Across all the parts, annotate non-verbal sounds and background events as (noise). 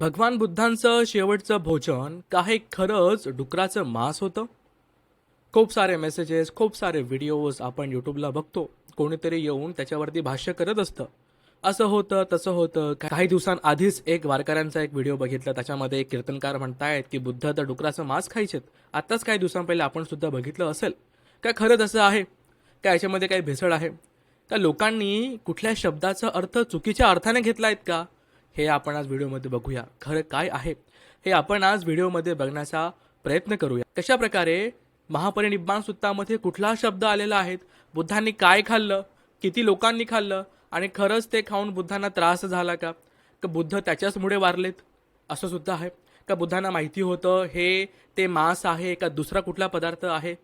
भगवान बुद्धांचं शेवटचं भोजन काही खरंच डुकराचं मांस होतं? खूप सारे मेसेजेस खूप सारे व्हिडिओज आपण यूट्यूबला बघतो. कोणीतरी येऊन त्याच्यावरती भाष्य करत असतं. असं होतं तसं होतं. काही दिवसांआधीच एक वारकऱ्यांचा एक व्हिडिओ बघितला. त्याच्यामध्ये एक कीर्तनकार म्हणतायत की बुद्ध तर डुकराचं मांस खायचेत. आत्ताच काही दिवसांपहिले आपण सुद्धा बघितलं असेल. का खरंच असं आहे? का याच्यामध्ये काही भेसळ आहे? का लोकांनी कुठल्या शब्दाचा अर्थ चुकीच्या अर्थाने घेतला आहेत का? हे आपण आज व्हिडिओमध्ये बघूया. खरं काय आहे? हे आपण आज व्हिडिओमध्ये बघण्याचा प्रयत्न करूया. कशा प्रकारे महापरिनिब्बाण सुत्तामध्ये कुठला शब्द आलेला आहे? बुद्धांनी काय खाल्लं? किती लोकांनी खाल्लं? आणि खरंच ते खाऊन बुद्धांना त्रास झाला का? का बुद्ध त्याच्याचमुळे वारलेत? असं सुद्धा आहे. का बुद्धांना माहिती होतं हे ते मांस आहे का दुसरा कुठला पदार्थ आहे?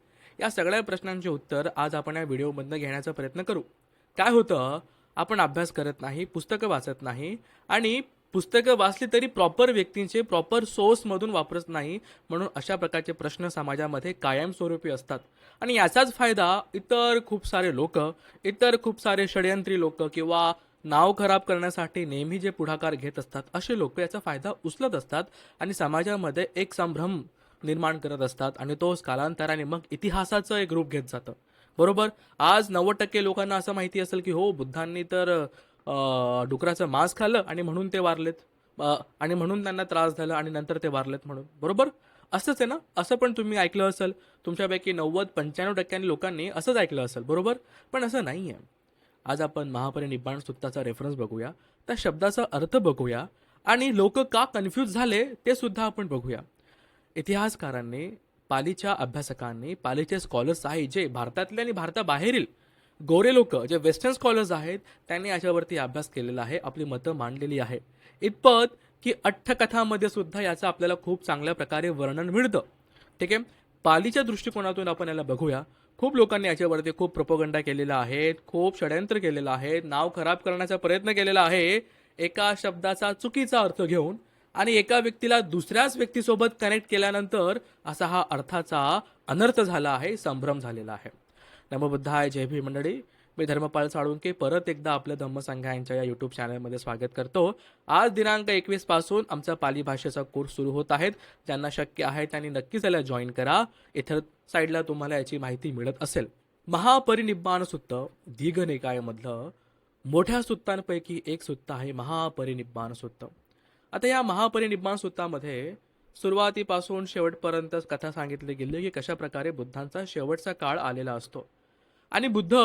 या सगळ्या प्रश्नांचे उत्तर आज आपण या व्हिडिओमधनं घेण्याचा प्रयत्न करू. काय होतं? आपण अभ्यास करत नाही पुस्तकं वाचत नाही आणि पुस्तकं वाचली तरी प्रॉपर व्यक्तींचे प्रॉपर सोर्समधून वापरत नाही म्हणून अशा प्रकारचे प्रश्न समाजामध्ये कायमस्वरूपी असतात. आणि याचाच फायदा इतर खूप सारे लोक इतर खूप सारे षडयंत्री लोक किंवा नाव खराब करण्यासाठी नेहमी जे पुढाकार घेत असतात असे लोक याचा फायदा उचलत असतात आणि समाजामध्ये एक संभ्रम निर्माण करत असतात आणि तो कालांतराने मग इतिहासाचं एक रूप घेत जातं. बरोबर? आज नव्वद टक्के लोकांना असं माहिती असेल की हो बुद्धांनी तर डुकराचं मांस खाल्लं आणि म्हणून ते वारलेत. आणि म्हणून त्यांना त्रास झाला आणि नंतर ते वारलेत म्हणून. बरोबर? असंच आहे ना? असं पण तुम्ही ऐकलं असेल. तुमच्यापैकी नव्वद पंच्याण्णव टक्क्यांनी लोकांनी असंच ऐकलं असेल. बरोबर? पण असं नाही आहे आज आपण महापरिनिब्बाण सुत्ताचा रेफरन्स बघूया. त्या शब्दाचा अर्थ बघूया. आणि लोक का कन्फ्यूज झाले ते सुद्धा आपण बघूया. इतिहासकारांनी पालीच्या अभ्यासकांनी पालीचे स्कॉलर्स आहेत जे भारतातले आणि भारताबाहेरील गोरे लोक जे वेस्टर्न स्कॉलर्स आहेत त्यांनी याच्यावरती अभ्यास केलेला आहे आपली मतं मांडलेली आहे. इतपत की अठ्ठकथामध्ये सुद्धा याचं आपल्याला खूप चांगल्या प्रकारे वर्णन मिळतं. ठीक आहे? पालीच्या दृष्टिकोनातून आपण याला बघूया. खूप लोकांनी याच्यावरती खूप प्रपोगंडा केलेला आहे खूप षडयंत्र केलेलं आहे नाव खराब करण्याचा प्रयत्न केलेला आहे. एका शब्दाचा चुकीचा अर्थ घेऊन आणि एका व्यक्तीला दुसऱ्याच व्यक्तीसोबत कनेक्ट केल्यानंतर असा हा अर्थाचा अनर्थ झाला आहे संभ्रम झालेला आहे. नमबुद्धाय जय भी मंडळी. मी धर्मपाल साळुंके परत एकदा आपल्या धम्मसंघा यांच्या या यूट्यूब चॅनलमध्ये स्वागत करतो. आज दिनांक एकवीसपासून आमचा पाली भाषेचा कोर्स सुरू होत आहेत. ज्यांना शक्य आहे त्यांनी नक्कीच याला जॉईन करा. इथं साईडला तुम्हाला याची माहिती मिळत असेल. महापरिनिब्बाण सुत्त दीर्घ निकायमधलं मोठ्या सुत्तांपैकी एक सुत्त आहे महापरिनिब्बाण सुत्त. आता या महापरिनिर्माण सूत्रामध्ये सुरुवातीपासून शेवटपर्यंत कथा सांगितली गेली की कशा प्रकारे बुद्धांचा शेवटचा काळ आलेला असतो. आणि बुद्ध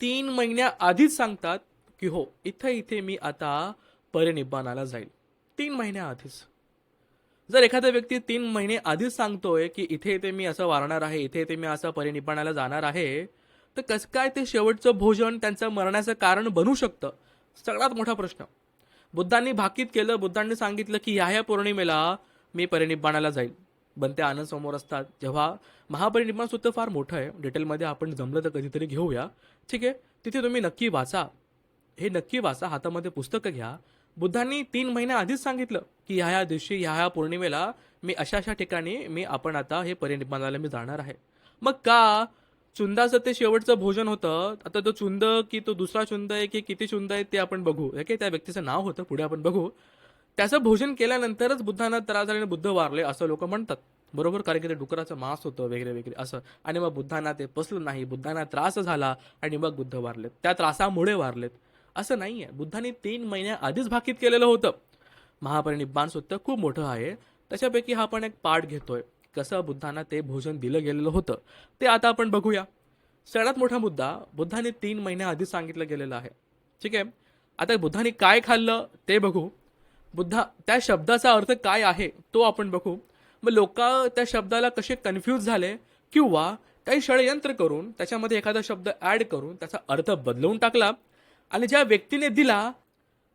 तीन महिन्या आधीच सांगतात की हो इथे इथे मी आता परिनिब्बाणाला जाईल. तीन महिन्या आधीच. जर एखादा व्यक्ती तीन महिने आधीच सांगतोय की इथे इथे मी असं वारणार आहे इथे इथे मी असं परिनिब्बाणाला जाणार आहे तर कसं काय ते शेवटचं भोजन त्यांचं मरण्याचं कारण बनू शकतं? सगळ्यात मोठा प्रश्न. बुद्धांनी भाकीत केलं बुद्धांनी सांगितलं की ह्या ह्या पौर्णिमेला मी परिनिब्बाणाला जाईल बनते आनंद समोर असतात. जेव्हा महापरिनिब्बाण सुद्धा फार मोठं आहे डिटेलमध्ये आपण जमलं तर कधीतरी घेऊया. ठीक आहे? तिथे तुम्ही नक्की वाचा. हे नक्की वाचा हातामध्ये पुस्तकं घ्या. बुद्धांनी तीन महिन्या आधीच सांगितलं की ह्या ह्या दिवशी ह्या ह्या पौर्णिमेला मी अशा अशा ठिकाणी मी आपण आता हे परिनिब्बाणाला मी जाणार आहे. मग का चुंदाचं ते शेवटचं भोजन होतं. आता तो चुंद की तो दुसरा चुंद आहे की किती चुंद आहे ते आपण बघू. ओके त्या व्यक्तीचं नाव होतं? पुढे आपण बघू. त्याचं भोजन केल्यानंतरच बुद्धांना त्रास झाल्याने बुद्ध वारले असं लोक म्हणतात. बरोबर? कारण की ते डुकराचं मांस होतं वगैरे वगैरे असं. आणि मग बुद्धांना ते पसलं नाही. बुद्धांना त्रास झाला आणि मग बुद्ध वारलेत त्या त्रासामुळे वारलेत. असं नाही आहे बुद्धांनी तीन महिन्या आधीच भाकीत केलेलं होतं. महापरिनिब्बाण सुद्धा खूप मोठं आहे. त्याच्यापैकी हा आपण एक पाठ घेतोय. कसं बुद्धांना ते भोजन दिलं गेलेलं होतं ते आता आपण बघूया. सगळ्यात मोठा मुद्दा बुद्धांनी तीन महिन्याआधी सांगितलं गेलेलं आहे. ठीक आहे? आता बुद्धाने काय खाल्लं ते बघू. बुद्धा त्या शब्दाचा अर्थ काय आहे तो आपण बघू. मग लोक त्या शब्दाला कसे कन्फ्यूज झाले किंवा काही षडयंत्र करून त्याच्यामध्ये एखादा शब्द ॲड करून त्याचा अर्थ बदलवून टाकला आणि ज्या व्यक्तीने दिला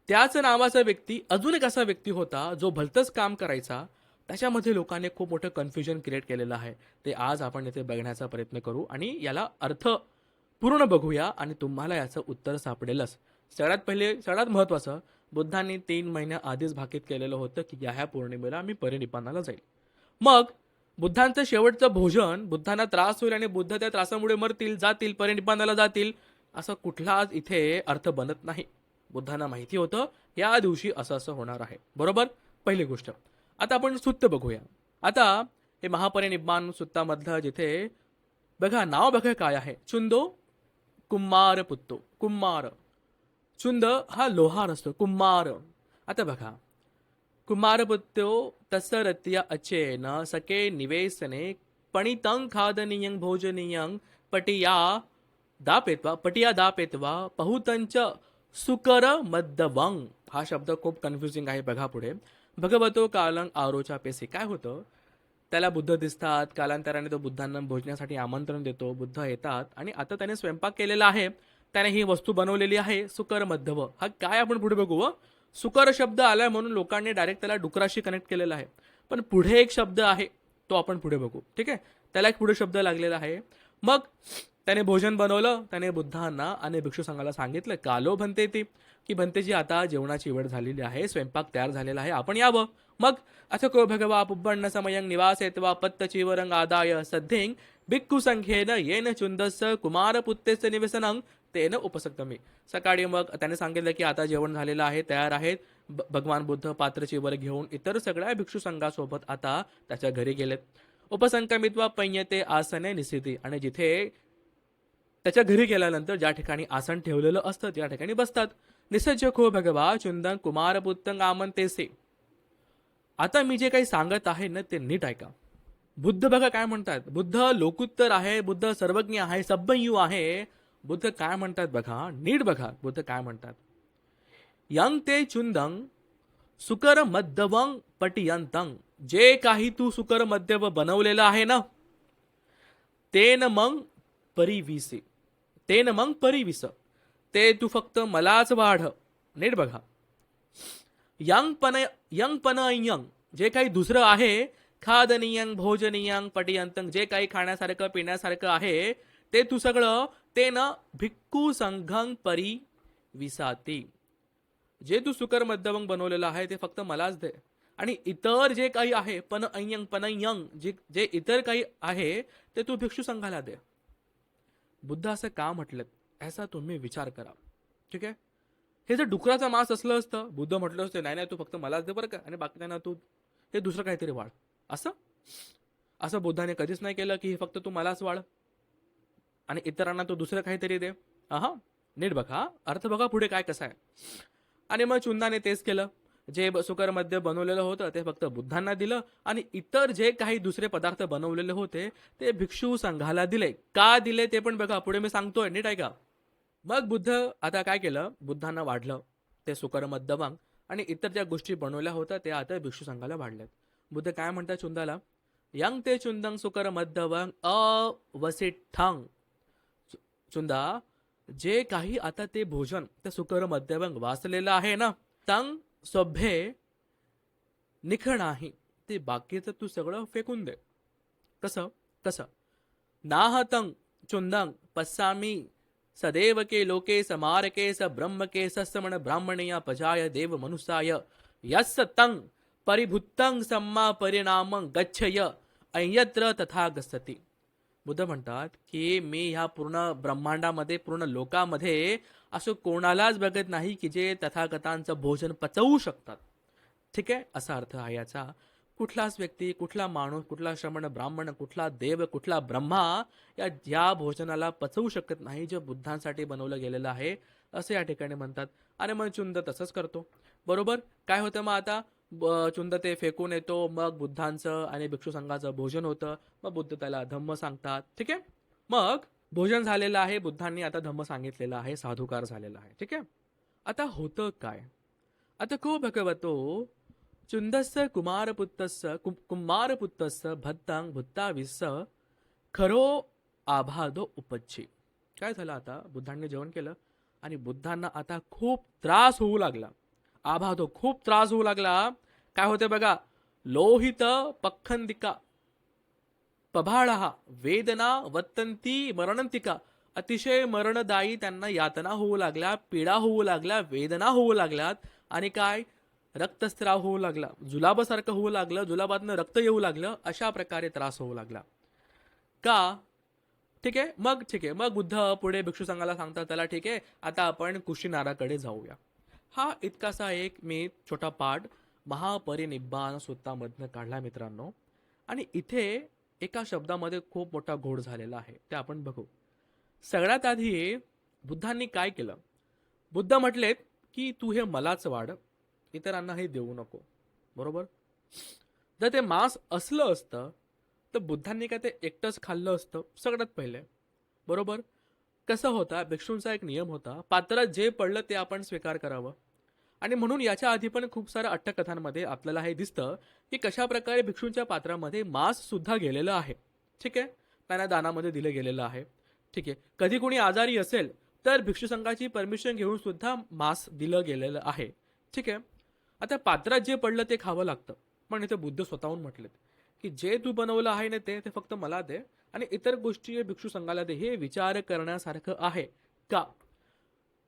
त्याच नावाचा व्यक्ती अजून एक असा व्यक्ती होता जो भलतंच काम करायचा त्याच्यामध्ये लोकांनी खूप मोठं कन्फ्युजन क्रिएट केलेलं आहे. ते आज आपण येथे बघण्याचा प्रयत्न करू आणि याला अर्थ पूर्ण बघूया आणि तुम्हाला याचं उत्तर सापडेलच. सगळ्यात पहिले सगळ्यात महत्त्वाचं बुद्धांनी तीन महिन्या आधीच भाकीत केलेलं होतं की या ह्या पौर्णिमेला मी परिनिपानाला जाईल. मग बुद्धांचं शेवटचं भोजन बुद्धांना त्रास होईल आणि बुद्ध त्या त्रासामुळे मरतील जातील परिनिपानाला जातील असं कुठलाच इथे अर्थ बनत नाही. बुद्धांना माहिती होतं या दिवशी असं असं होणार आहे. बरोबर? पहिली गोष्ट. आता आपण सुत्त बघूया. आता हे महापरिनिब्बाण सुत्तामधलं जिथे बघा नाव बघा काय आहे. चुंदो कुम्मार पुत्तो. कुम्मार. चुंद हा लोहार असतो कुम्मार. आता बघा. कुमारपुत्यो तस्य अचेन सके निवेसने पणितं खादनीयं भोजनीयं पटिया दापेत्वा पटिया दापेत्वा पहुतंच सुकर मद्दवंग हा शब्द खूप कन्फ्युजिंग आहे बघा पुढे. भगवतो कालंग आरोच्या पेसे. काय होतं? त्याला बुद्ध दिसतात कालांतराने तो बुद्धांना भोजनासाठी आमंत्रण देतो बुद्ध येतात आणि आता त्याने स्वयंपाक केलेला आहे. त्याने ही वस्तू बनवलेली आहे सुकर मध्यव हा काय आपण पुढे बघू व सुकर शब्द आलाय म्हणून लोकांनी डायरेक्ट त्याला डुकराशी कनेक्ट केलेला आहे. पण पुढे एक शब्द आहे तो आपण पुढे बघू. ठीक आहे? त्याला एक पुढे शब्द लागलेला आहे. मग त्याने भोजन बनवलं त्याने बुद्धांना आणि भिक्षू संघाला सांगितलं कालो भंते ती. की भंतेजी आता जेवणाची वेळ झालेली आहे स्वयंपाक तयार झालेला आहे आपण यावं. मग अथ को भगवा पुब्बण्ण समयं निवासेत्वा पत्तचीवरंग आदाय सद्धेंग भिक्खू संख्येन येन चुंदस कुमारपुत्तेच निवसनं. तेन उपसक्तमी सकाळी मग त्याने सांगितलं की आता जेवण झालेलं आहे तयार आहेत. ब- भगवान बुद्ध पात्रचीवर घेऊन इतर सगळ्या भिक्षू संघासोबत आता त्याच्या घरी गेलेत. उपसंकमित्वा पैयते आसने निसिती. आणि जिथे त्याच्या घरी गेल्यानंतर ज्या ठिकाणी आसन ठेवलेलं असतं त्या ठिकाणी बसतात. निसज्ज खो हो भगवा चुंदन कुमारपुत्तंग आमंतेसे आता मी जे काही सांगत आहे ना ते नीट ऐका. बुद्ध बघा काय म्हणतात. बुद्ध लोकुत्तर आहे बुद्ध सर्वज्ञ आहे सब्बयू आहे. बुद्ध काय म्हणतात बघा? नीट बघा बुद्ध काय म्हणतात. यंग ते चुंदंग सुकर मध्यवंग पटियंतंग. जे काही तू सुकर मध्यव बनवलेलं आहे ना तेन मग परिविसे. तेन मग परिविस ते तू फक्त मलाच वाढ. नीट बघा. यंग पन यंग पन यंग जे काही दुसरं आहे खादनीयंग भोजनीयंग पटियंतंग जे काही खाण्यासारखं पिण्यासारखं आहे ते तू सगळं ते न भिक्खू संघंग परी विसाती जे तू सुकर मध्यमंग बनवलेलं आहे ते फक्त मलाच दे. आणि इतर जे काही आहे पन अयंग पनयंग जे जे इतर काही आहे ते तू भिक्षू संघाला दे. बुद्ध असं का म्हटलं याचा तुम्ही विचार करा. ठीक आहे? हे जर डुकराचं मांस असलं असतं बुद्ध म्हटलं असतं नाही नाही तू फक्त मलाच दे बरं का आणि बाकीच्यांना तू हे दुसरं काहीतरी वाढ. असं? असं बुद्धाने कधीच नाही केलं की हे फक्त तू मलाच वाढ. आणि इतरांना तू दुसरं काहीतरी दे. हा नीट बघा अर्थ बघा पुढे काय कसं आहे. आणि मग चुंदाने तेच केलं. जे ब- सुकरमध्ये बनवलेलं होतं ते फक्त बुद्धांना दिलं आणि इतर जे काही दुसरे पदार्थ बनवलेले होते ते भिक्षू संघाला दिले. का दिले ते पण बघा पुढे मी सांगतोय नीट ऐका. मग बुद्ध आता काय केलं? बुद्धांना वाढलं. ते सुकर मध्यमंग आणि इतर ज्या गोष्टी बनवल्या होत्या त्या आता भिक्षू संघाला वाढल्यात. बुद्ध काय म्हणतात चुंदाला? यंग ते चुंदंग सुकर मध्यवंग अवसिठ्ठंग चु- चुंदा जे काही आता ते भोजन ते सुकर मध्यवंग वाचलेलं आहे ना तंग सभ्य निख नाही. ते बाकीचं तू सगळं फेकून दे. कसं कसं नाहतंग चुंदंग पस्सामी सदैव के लोके समारके स ब्रह्म के सस्मण ब्राह्मणया पजाय देव मनुसाय. यस्य तंग परिभुत्तंग सम्मा परिणामं गच्छय अय्यत्र तथा गच्छति. बुद्ध म्हणतात की मी ह्या पूर्ण ब्रह्मांडामध्ये पूर्ण लोकामध्ये असं कोणालाच बघत नाही की जे तथागतांचं भोजन पचवू शकतात. ठीक आहे? असा अर्थ आहे याचा. कुठलाच व्यक्ती कुठला माणूस कुठला श्रमण ब्राह्मण कुठला देव कुठला ब्रह्मा या ज्या भोजनाला पचवू शकत नाही जे बुद्धांसाठी बनवलं गेलेलं आहे असं या ठिकाणी म्हणतात. आणि मग चुंद तसंच करतो. बरोबर? काय होतं मग आता? चुंद ते फेकून येतो मग बुद्धांचं आणि भिक्षू संघाचं भोजन होतं मग बुद्ध त्याला धम्म सांगतात ठीक आहे? मग भोजन झालेलं आहे बुद्धांनी आता धम्म सांगितलेलं आहे साधुकार झालेला आहे ठीक आहे? आता होतं काय? आता को भगवतो चुंदस्य कुमारपुत्तस्य कु कुमारपुत्तस्य भत्तांग भुत्ताविस्स खरो आभादो उपच्छी. काय झालं आता? बुद्धांनी जेवण केलं आणि बुद्धांना आता खूप त्रास होऊ लागला. आभा तो खूप त्रास होऊ लागला. काय होते बघा लोहित पखंदिका पभाळहा वेदना वत्तंती मरणंतिका अतिशय मरणदायी त्यांना यातना होऊ लागल्या पीडा होऊ लागल्या वेदना होऊ लागल्यात आणि काय? रक्तस्त्राव होऊ लागला जुलाबासारखं होऊ लागलं जुलाबातनं रक्त येऊ लागलं अशा प्रकारे त्रास होऊ लागला. का? ठीक? आहे मग ठीक. आहे मग बुद्ध पुढे भिक्षू संघाला सांगतात त्याला ठीक आहे आता आपण कुशीनाराकडे जाऊया. हा इतकासा एक मी छोटा पाठ महापरिनिब्बाण सुत्तामधनं काढला मित्रांनो. आणि इथे एका शब्दामध्ये खूप मोठा घोड झालेला आहे ते आपण बघू. सगळ्यात आधी बुद्धांनी काय केलं? बुद्ध म्हटलेत की तू हे मलाच वाढ इतरांना हे देऊ नको. बरोबर? जर ते मांस असलं असतं तर बुद्धांनी काय ते एकटंच खाल्लं असतं सगळ्यात पहिले. बरोबर? कसं होता भिक्षूंचा एक नियम होता पात्रात जे पडलं ते आपण स्वीकार करावं. आणि म्हणून याच्या आधी पण खूप साऱ्या अट्टकथांमध्ये आपल्याला हे दिसतं की कशा प्रकारे भिक्षूंच्या पात्रामध्ये मांससुद्धा गेलेलं आहे. ठीक आहे? त्यांना दानामध्ये दिलं गेलेलं आहे. ठीक आहे? कधी कोणी आजारी असेल तर भिक्षुसंघाची परमिशन घेऊन सुद्धा मांस दिलं गेलेलं आहे. ठीक आहे? आता पात्रात जे पडलं ते खावं लागतं. पण इथे बुद्ध स्वतःहून म्हटलेत. की जे तू बनवलं आहे ना ते ते फक्त मला दे. आणि इतर गोष्टी भिक्षू संघाला दे हे विचार करण्यासारखं आहे. का?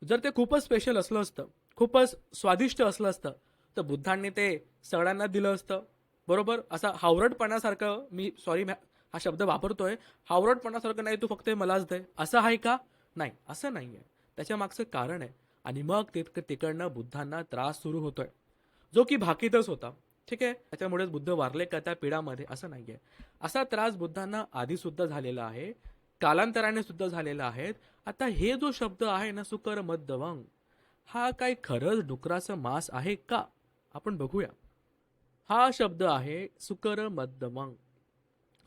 जर ते खूपच स्पेशल असलं असतं खूपच स्वादिष्ट असलं असतं तर बुद्धांनी ते सगळ्यांना दिलं असतं. बरोबर? असा हावरटपणासारखं मी सॉरी हा शब्द वापरतोय. हावरटपणासारखं नाही तू फक्त मलाच दे. असं आहे का? नाही असं नाही आहे त्याच्या मागचं कारण आहे. आणि मग ते तिकडनं बुद्धांना त्रास सुरू होतोय. जो की भाकीतच होता. ठीक आहे? त्याच्यामुळेच बुद्ध वारले का त्या पिढामध्ये असं नाहीये. असा त्रास बुद्धांना आधी सुद्धा झालेला आहे कालांतराने सुद्धा झालेला आहे. आता हे जो शब्द आहे ना सुकर मध्यवंग हा काय खरंच डुकराचं मांस आहे का? आपण बघूया. हा शब्द आहे सुकर मध्यवंग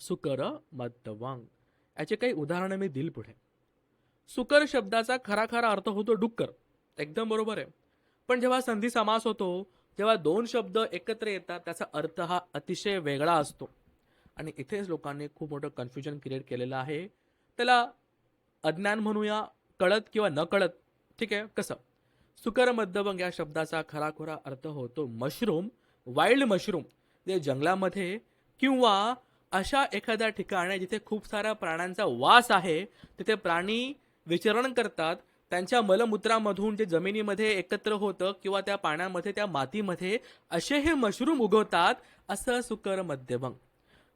सुकर मध्यवंग याचे काही उदाहरणं मी दिल पुढे. सुकर शब्दाचा खरा खरा अर्थ होतो डुक्कर. एकदम बरोबर आहे. पण जेव्हा संधी समास होतो जेव्हा दोन शब्द एकत्र येतात त्याचा अर्थ हा अतिशय वेगळा असतो. आणि इथेच लोकांनी खूप मोठं कन्फ्युजन क्रिएट केलेलं आहे. त्याला अज्ञान म्हणूया कळत किंवा न कळत ठीक आहे? कसं? सुकर मध्यभंग या शब्दाचा खराखुरा अर्थ होतो मशरूम वाईल्ड मशरूम जे जंगलामध्ये किंवा अशा एखाद्या ठिकाणी जिथे खूप साऱ्या प्राण्यांचा वास आहे तिथे प्राणी विचरण करतात त्यांच्या मलमूत्रामधून जे जमिनीमध्ये एकत्र होतं किंवा त्या पाण्यामध्ये त्या मातीमध्ये असे हे मशरूम उगवतात असं सुकर मध्यभंग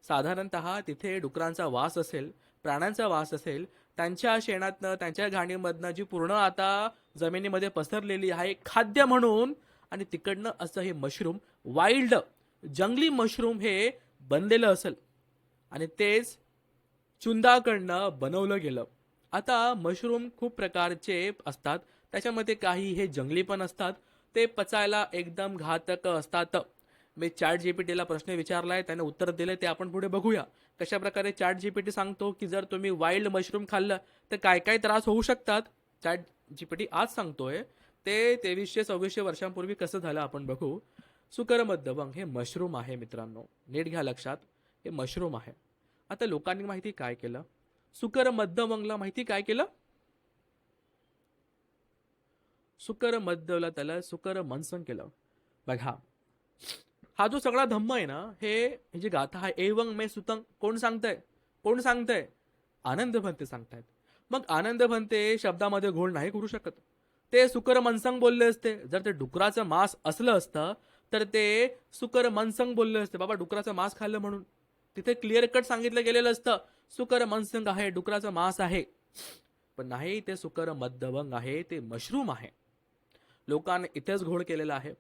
साधारणत तिथे डुकरांचा वास असेल प्राण्यांचा वास असेल त्यांच्या शेणातनं त्यांच्या घाणीमधनं जी पूर्ण आता जमिनीमध्ये पसरलेली आहे खाद्य म्हणून आणि तिकडनं असं हे मशरूम वाईल्ड जंगली मशरूम हे बनलेलं असेल. आणि तेच चुंदाकडनं बनवलं गेलं. आता मशरूम खूप प्रकारचे असतात. त्याच्यामध्ये काही हे जंगली पण असतात. ते पचायला एकदम घातक असतात. मी चॅट जी पी टीला प्रश्न विचारलाय त्याने उत्तर दिले ते आपण पुढे बघूया. कशा प्रकारे चॅट टी सांगतो की जर तुम्ही वाईल्ड मशरूम खाल्लं तर काय काय त्रास होऊ शकतात? चॅट जी पी टी आज सांगतोय ते तेवीसशे सव्वीसशे वर्षांपूर्वी कसं झालं आपण बघू. सुकर हे मशरूम आहे मित्रांनो. नीट घ्या लक्षात हे मशरूम आहे. आता लोकांनी माहिती काय केलं? सुकर मध्यमंगला माहिती काय केलं? सुकर मध्यला त्याला सुकर मनसन केलं. बघा हा. जो सगळा धम्म आहे ना हे जी गाथा आहे एवंग मे सुतंग कोण सांगतंय? कोण सांगतंय? आनंद भंते सांगतायत. मग आनंद भंते शब्दामध्ये घोळ नाही करू शकत. ते सुकर मनसंग बोलले असते. जर ते डुकराचं मांस असलं असतं तर ते सुकर मनसंग बोलले असते. बाबा डुकराचं मांस खाल्लं म्हणून. तिथे क्लिअर कट सांगितलं गेलेलं असतं. सुकर मनसंग आहे डुकराचं मांस आहे. पण नाही ते सुकर मध्यभंग आहे ते मशरूम आहे. लोकांनी इथेच घोळ केलेला आहे.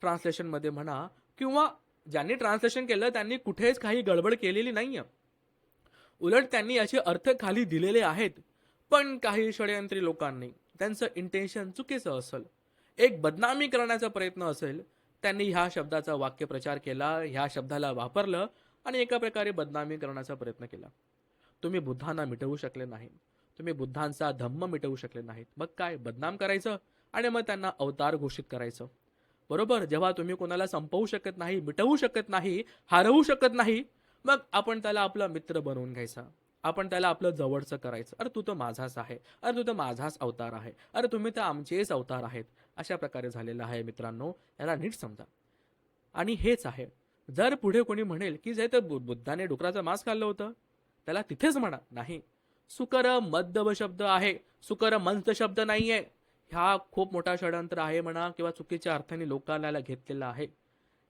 ट्रान्सलेशनमध्ये म्हणा किंवा ज्यांनी ट्रान्सलेशन केलं त्यांनी कुठेच काही गडबड केलेली नाहीये. उलट त्यांनी याचे अर्थ खाली दिलेले आहेत. पण काही षडयंत्री लोकांनी त्यांचं इंटेन्शन चुकीचं असेल. एक बदनामी करण्याचा प्रयत्न असेल त्यांनी ह्या शब्दाचा वाक्यप्रचार केला ह्या शब्दाला वापरलं आणि एका प्रकारे बदनामी करण्याचा प्रयत्न केला. तुम्ही बुद्धांना मिटवू शकले नाही तुम्ही बुद्धांचा धम्म मिटवू शकले नाहीत. मग काय? बदनाम करायचं? आणि मग त्यांना अवतार घोषित करायचं. बरोबर? जेव्हा तुम्ही कोणाला संपवू शकत नाही मिटवू शकत नाही हरवू शकत नाही मग आपण त्याला आपला मित्र बनवून घ्यायचा. आपण त्याला आपलं जवळचं करायचं. अरे तू तर माझाच आहे. अरे तू तर माझाच अवतार आहे. अरे तुम्ही तर आमचेच अवतार आहेत. अशा प्रकारे झालेलं आहे मित्रांनो. याला नीट समजा. आणि हेच आहे. जर पुढे कोणी म्हणेल की जे तर बु- बुद्धाने डुकराचं मांस खाल्लं होतं त्याला तिथेच म्हणा नाही. सुकर मद्दव शब्द आहे. सुकर मंत शब्द नाहीये. ह्या खूप मोठा षडयंत्र आहे म्हणा किंवा चुकीच्या अर्थाने लोकांना घेतलेला घेतलेलं आहे.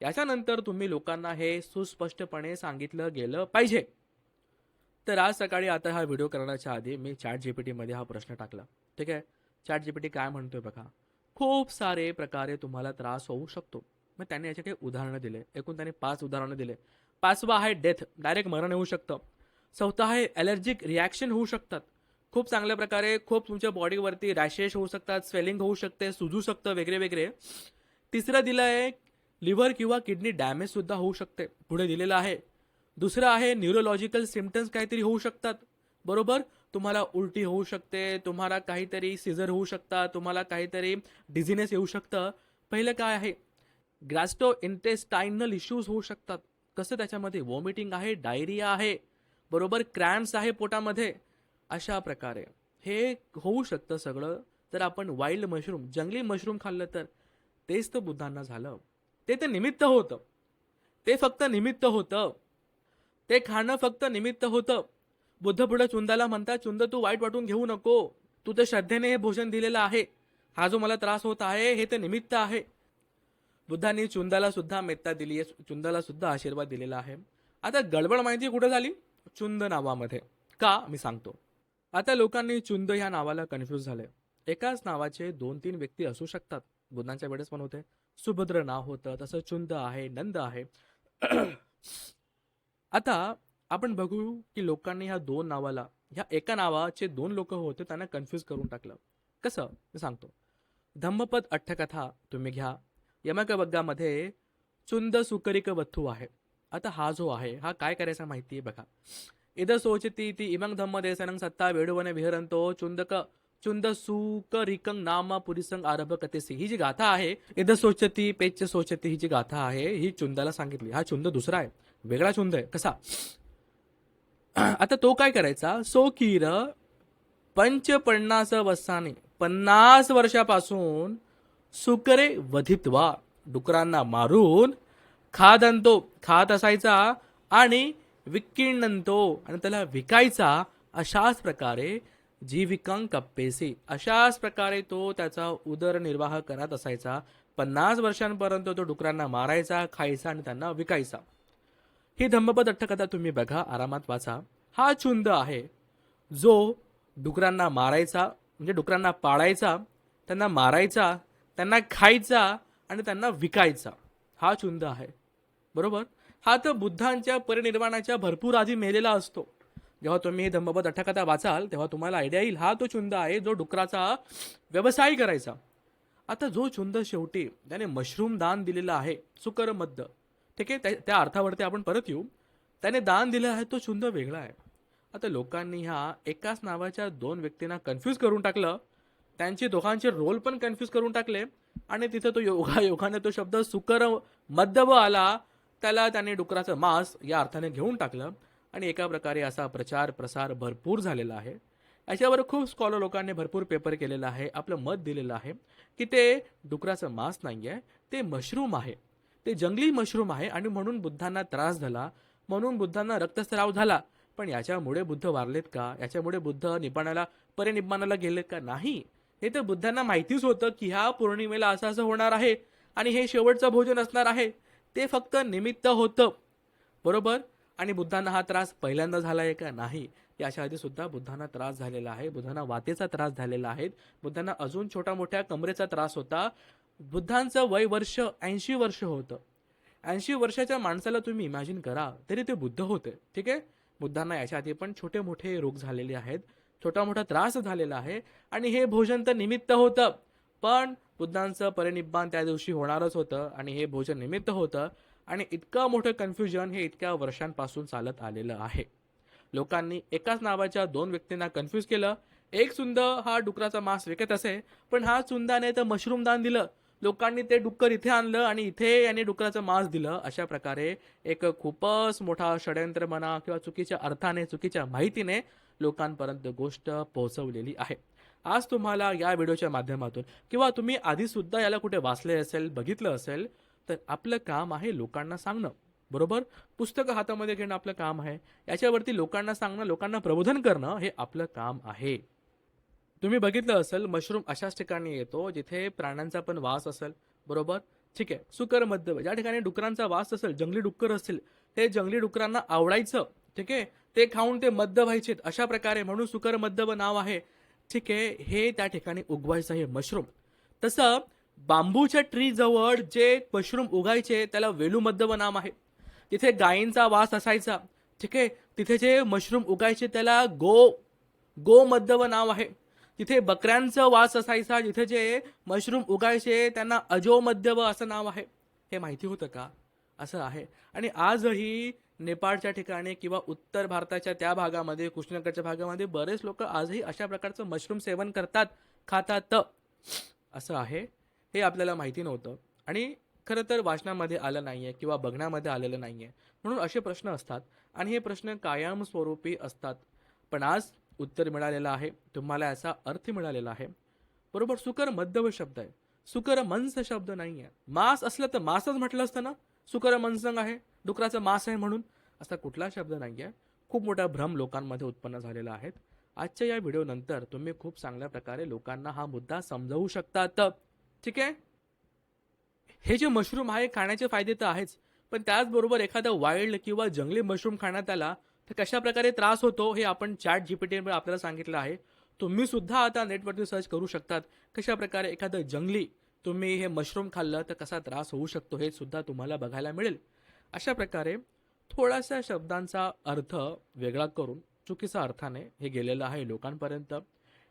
याच्यानंतर तुम्ही लोकांना हे सुस्पष्टपणे सांगितलं गेलं पाहिजे. तर आज सकाळी आता हा व्हिडिओ करण्याच्या आधी मी चॅट जीपीटीमध्ये हा प्रश्न टाकला. ठीक आहे? चॅट जीपीटी काय म्हणतोय बघा? खूप सारे प्रकारे तुम्हाला त्रास होऊ शकतो. मग त्यांनी याचे काही उदाहरणं दिले. एकूण त्यांनी पाच उदाहरणं दिले. पाचवा आहे डेथ डायरेक्ट मरण येऊ शकतं. स्वतः आहे ॲलर्जिक रिॲक्शन होऊ शकतात. खूप चांगल्या प्रकारे खूप तुमच्या बॉडीवरती रॅशेस होऊ शकतात स्वेलिंग होऊ शकते सुजू शकतं वेगळे वेगळे. तिसरं दिलं आहे लिव्हर किंवा किडनी डॅमेजसुद्धा होऊ शकते. पुढे दिलेलं आहे. दुसरं आहे न्यूरोलॉजिकल सिमटम्स काहीतरी होऊ शकतात. बरोबर? तुम्हाला उलटी होऊ शकते तुम्हाला काहीतरी सिझर होऊ शकतात तुम्हाला काहीतरी डिझिनेस येऊ शकतं. पहिलं काय आहे? ग्रॅस्टो इंटेस्टायनल इश्यूज होऊ शकतात. कसं त्याच्यामध्ये? वॉमिटिंग आहे डायरिया आहे. बरोबर क्रॅम्प्स आहे पोटामध्ये अशा प्रकारे. हे होऊ शकतं सगळं. तर आपण वाईल्ड मशरूम जंगली मशरूम खाल्लं तर तेच तर बुद्धांना झालं. ते तर निमित्त होतं. ते फक्त निमित्त होतं. ते खाणं फक्त निमित्त होतं. बुद्ध पुढे चुंदाला म्हणतात चुंद तू वाईट वाटून घेऊ नको. तू तर श्रद्धेने हे भोजन दिलेलं आहे. हा जो मला त्रास होत आहे हे ते निमित्त आहे. बुद्धांनी चुंदाला सुद्धा मेत्ता दिली आहे चुंदाला सुद्धा आशीर्वाद दिलेला आहे. आता गडबड माहिती कुठं झाली? चुंद नावामध्ये का? मी सांगतो. आता लोकांनी चुंद ह्या नावाला कन्फ्यूज झाले एकाच नावाचे दोन तीन व्यक्ती असू शकतात. बुद्धांच्या वेळेस पण होते. सुभद्र नाव होतं तसं चुंद आहे नंद आहे. (clears throat) आता आपण बघू की लोकांनी ह्या दोन नावाला ह्या एका नावाचे दोन लोक होते त्यांना कन्फ्यूज करून टाकलं. कसं? मी सांगतो. धम्मपद अठ्ठकथा तुम्ही घ्या. यमकबग्गामध्ये चुंद सुकरिक वथू आहे. आता हा जो आहे हा काय करायचा माहिती आहे बघा. इद सोचती ती इमंग धम्म देसनंग सत्ता वेडुवने विहरंतो चुंदक चुंद सुकरिकंग नाम पुरिसंग आरभ कथेसी ही जी गाथा आहे इद सोचती पेच सोचती ही जी गाथा आहे ही चुंदाला सांगितली. हा चुंद दुसरा आहे. वेगळा चुंद आहे. कसा? (clears throat) आता तो काय करायचा? सो कीर पंच पन्नास वर्षाने पन्नास वर्षापासून सुकरे वधित्वा डुकरांना मारून खादंतो खात असायचा आणि विकिणंतो आणि त्याला विकायचा अशाच प्रकारे जीविकांग कप्पेसी अशाच प्रकारे तो त्याचा उदरनिर्वाह करत असायचा. पन्नास वर्षांपर्यंत तो डुकरांना मारायचा खायचा आणि त्यांना विकायचा. ही धम्मपद अट्टकथा तुम्ही बघा आरामात वाचा. हा छुंद आहे. जो डुकरांना मारायचा म्हणजे डुकरांना पाळायचा त्यांना मारायचा त्यांना खायचा आणि त्यांना विकायचा. हा छुंद आहे. बरोबर? हा तर बुद्धांच्या परिनिर्वाणाच्या भरपूर आधी मेलेला असतो. जेव्हा तुम्ही हे धम्मपद अठ्ठकथा वाचाल तेव्हा तुम्हाला आयडिया येईल. हा तो छुंद आहे जो डुकराचा व्यवसाय करायचा. आता जो छुंद शेवटी त्याने मशरूम दान दिलेलं आहे सुकर मद्द ठीक आहे? त्या- त्या अर्थावरती आपण परत येऊ. त्याने दान दिलं आहे तो छुंद वेगळा आहे. आता लोकांनी ह्या एकाच नावाच्या दोन व्यक्तींना कन्फ्यूज करून टाकलं. त्यांचे दोघांचे रोल पण कन्फ्यूज करून टाकले. आणि तिथं तो योगा योगाने तो शब्द सुकर मद्दव आला. त्याला त्याने डुकराचं मांस या अर्थाने घेऊन टाकलं आणि एका प्रकारे असा प्रचार प्रसार भरपूर झालेला आहे. याच्यावर खूप स्कॉलर लोकांनी भरपूर पेपर केलेला आहे आपलं मत दिलेलं आहे की ते डुकराचं मांस नाही आहे ते मशरूम आहे. ते जंगली मशरूम आहे आणि म्हणून बुद्धांना त्रास झाला म्हणून बुद्धांना रक्तस्राव झाला. पण याच्यामुळे बुद्ध वारलेत का? याच्यामुळे बुद्ध निपाणाला परिनिब्बाणाला गेलेत का? नाही. हे तर बुद्धांना माहितीच होतं की ह्या पौर्णिमेला असं असं होणार आहे आणि हे शेवटचं भोजन असणार आहे. ते फक्त निमित्त होतं. बरोबर? आणि बुद्धांना हा त्रास पहिल्यांदा झाला आहे का? नाही. याच्या आधी सुद्धा बुद्धांना त्रास झालेला आहे. बुद्धांना वातेचा त्रास झालेला आहे. बुद्धांना अजून छोट्या मोठ्या कमरेचा त्रास होता. बुद्धांचं वय वर्ष ऐंशी वर्ष होतं. ऐंशी वर्षाच्या माणसाला तुम्ही इमॅजिन करा तरी ते बुद्ध होते. ठीक आहे? बुद्धांना याच्या आधी पण छोटे मोठे रोग झालेले आहेत. छोटा मोठा त्रास झालेला आहे. आणि हे भोजन तर निमित्त होतं. पण बुद्धांचं परिनिब्बान त्या दिवशी होणारच होतं आणि हे भोजन निमित्त होतं आणि इतकं मोठं कन्फ्युजन हे इतक्या वर्षांपासून चालत आलेलं आहे. लोकांनी एकाच नावाच्या दोन व्यक्तींना कन्फ्यूज केलं. एक सुंद हा डुकराचा मांस विकत असे पण हा चुंदाने तर मशरूम दान दिलं. लोकांनी ते डुक्कर इथे आणलं आणि इथे यांनी डुकराचं मांस दिलं. अशा प्रकारे एक खूपच मोठा षडयंत्र म्हणा किंवा चुकीच्या अर्थाने चुकीच्या माहितीने लोकांपर्यंत गोष्ट पोहोचवलेली आहे. आज तुम्हाला या व्हिडिओच्या माध्यमातून किंवा तुम्ही आधीसुद्धा याला कुठे वाचले असेल बघितलं असेल तर आपलं काम आहे लोकांना सांगणं. बरोबर? पुस्तकं हातामध्ये घेणं आपलं काम आहे. याच्यावरती लोकांना सांगणं लोकांना प्रबोधन करणं हे आपलं काम आहे. तुम्ही बघितलं असेल मशरूम अशाच ठिकाणी येतो जिथे प्राण्यांचा पण वास असेल. बरोबर? ठीक आहे. सुकर मध्य ज्या ठिकाणी डुकरांचा वास असेल जंगली डुक्कर असतील ते जंगली डुकरांना आवडायचं. ठीक आहे? ते खाऊन ते मद्य व्हायचे अशा प्रकारे म्हणून सुकर मद्यव नाव आहे. ठीक आहे हे त्या ठिकाणी उगवायचं आहे मशरूम. तसं बांबूच्या ट्री जवळ जे मशरूम उगायचे त्याला वेलूमध्यम नाव आहे. तिथे गायींचा वास असायचा. ठीक आहे तिथे जे मशरूम उगायचे त्याला गो गो मध्यव नाव आहे. तिथे बकऱ्यांचं वास असायचा जिथे जे मशरूम उगायचे त्यांना अजो मध्यव असं नाव आहे. हे माहिती होतं का? असं आहे. आणि आजही नेपाळच्या ठिकाणी किंवा उत्तर भारताच्या त्या भागामध्ये कृष्णनगरच्या भागामध्ये बरेच लोक आजही अशा प्रकारचं मशरूम सेवन करतात खातात. असं आहे. हे आपल्याला माहिती नव्हतं. आणि खरं तर वाचनामध्ये आलं नाही आहे किंवा बघण्यामध्ये आलेलं नाही आहे म्हणून असे प्रश्न असतात. आणि हे प्रश्न कायमस्वरूपी असतात. पण आज उत्तर मिळालेलं आहे. तुम्हाला याचा अर्थ मिळालेला आहे. बरोबर सुकर मध्यव शब्द आहे. सुकर मंस शब्द नाही आहे मांस असलं तर मांसच म्हटलं असतं ना? सुकर मनसंग आहे. डुकराचं मांस आहे म्हणून असा कुठला शब्द नाही आहे खूप मोठा भ्रम लोकांमध्ये उत्पन्न झालेला आहे. आजच्या या व्हिडिओनंतर तुम्ही खूप चांगल्या प्रकारे लोकांना हा मुद्दा समजावू शकतात. ठीक आहे? हे जे मशरूम आहे खाण्याचे फायदे तर आहेच. पण त्याचबरोबर एखादं वाईल्ड किंवा जंगली मशरूम खाण्यात आला तर कशा प्रकारे त्रास होतो हे आपण चॅट जीपीटीवर आपल्याला सांगितलं आहे. तुम्ही सुद्धा आता नेटवरती सर्च करू शकतात. कशा प्रकारे एखादं जंगली तुम्ही हे मशरूम खाल्लं तर कसा त्रास होऊ शकतो हे सुद्धा तुम्हाला बघायला मिळेल. अशा प्रकारे थोड्याशा शब्दांचा अर्थ वेगळा करून चुकीचा अर्थाने हे गेलेलं आहे लोकांपर्यंत.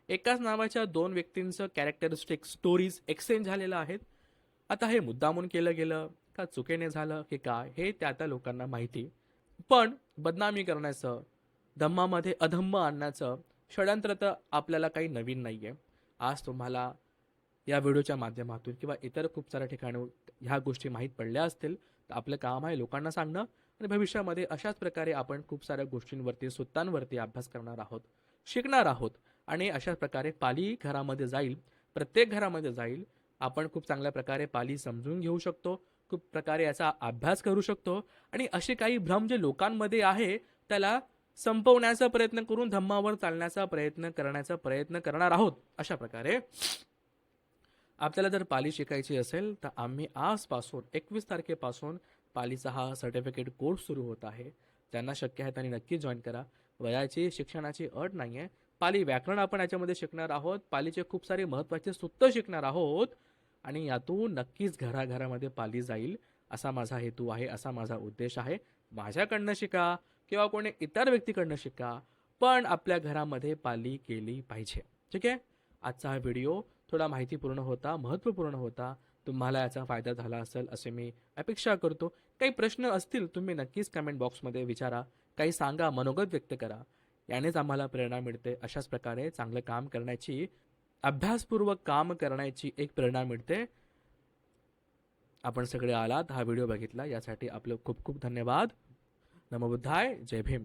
एकाच नावाच्या दोन व्यक्तींचं कॅरेक्टरिस्टिक स्टोरीज एक्सचेंज झालेलं आहेत. आता हे मुद्दामून केलं गेलं का चुकीने झालं की काय हे त्या त्या लोकांना माहिती. पण बदनामी करण्याचं धम्मामध्ये अधम्म आणण्याचं षडयंत्र तर आपल्याला काही नवीन नाही आहे आज तुम्हाला या व्हिडिओच्या माध्यमातून किंवा इतर खूप साऱ्या ठिकाणी ह्या गोष्टी माहीत पडल्या असतील. आपलं काम आहे लोकांना सांगणं आणि भविष्यामध्ये अशाच प्रकारे आपण खूप साऱ्या गोष्टींवरती सुत्तांवरती अभ्यास करणार आहोत शिकणार आहोत आणि अशाच प्रकारे पाली घरामध्ये जाईल प्रत्येक घरामध्ये जाईल आपण खूप चांगल्या प्रकारे पाली समजून घेऊ शकतो खूप प्रकारे याचा अभ्यास करू शकतो आणि असे काही भ्रम जे लोकांमध्ये आहे त्याला संपवण्याचा प्रयत्न करून धम्मावर चालण्याचा प्रयत्न करण्याचा प्रयत्न करणार आहोत अशा प्रकारे. आपल्याला जर पाली शिकायची असेल तर आम्ही आजपासून एकवीस तारखेपासून पालीचा हा सर्टिफिकेट कोर्स सुरू होत आहे. ज्यांना शक्य आहे त्यांनी नक्की जॉईन करा. वयाची शिक्षणाची अट नाही आहे पाली व्याकरण आपण याच्यामध्ये शिकणार आहोत. पालीचे खूप सारे महत्त्वाचे सूत्र शिकणार आहोत. आणि यातून नक्कीच घराघरामध्ये पाली जाईल असा माझा हेतू आहे असा माझा उद्देश आहे. माझ्याकडनं शिका किंवा कोणी इतर व्यक्तीकडनं शिका पण आपल्या घरामध्ये पाली केली पाहिजे. ठीक आहे? आजचा हा व्हिडिओ थोडा माहितीपूर्ण होता महत्त्वपूर्ण होता तुम्हाला याचा फायदा झाला असेल असे मी अपेक्षा करतो. काही प्रश्न असतील तुम्ही नक्कीच कमेंट बॉक्समध्ये विचारा. काही सांगा मनोगत व्यक्त करा. यानेच आम्हाला प्रेरणा मिळते. अशाच प्रकारे चांगलं काम करण्याची अभ्यासपूर्वक काम करण्याची एक प्रेरणा मिळते. आपण सगळे आलात हा व्हिडिओ बघितला यासाठी आपलं खूप खूप धन्यवाद. नमबुद्धाय जय भीम.